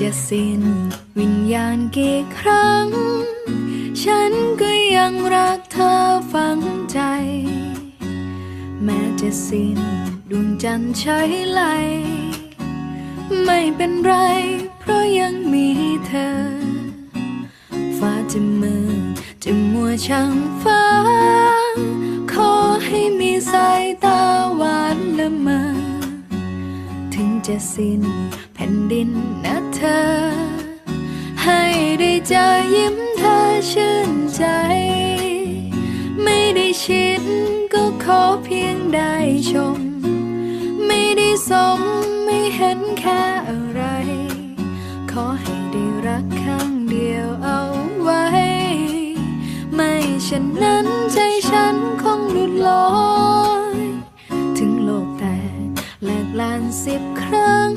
จะสิ้น วิญญาณกี่ครั้ง ฉันก็ยังรักเธอฝังใจ แม้จะสิ้นดวงจันทร์ใช้ไหล ไม่เป็นไร เพราะยังมีเธอ ฟ้าจะมือจะมัวช่างฟ้า ขอให้มีสายตา ถึงจะสิ้นแผ่นดินนะเธอ ให้ได้เจอยิ้มเธอชื่นใจ ไม่ได้ชิดก็ขอเพียงได้ชม ไม่ได้สมไม่เห็นแค่อะไร ขอให้ได้รักครั้งเดียวเอาไว้ ไม่เช่นนั้นใจฉัน ลกลานสิบครั้ง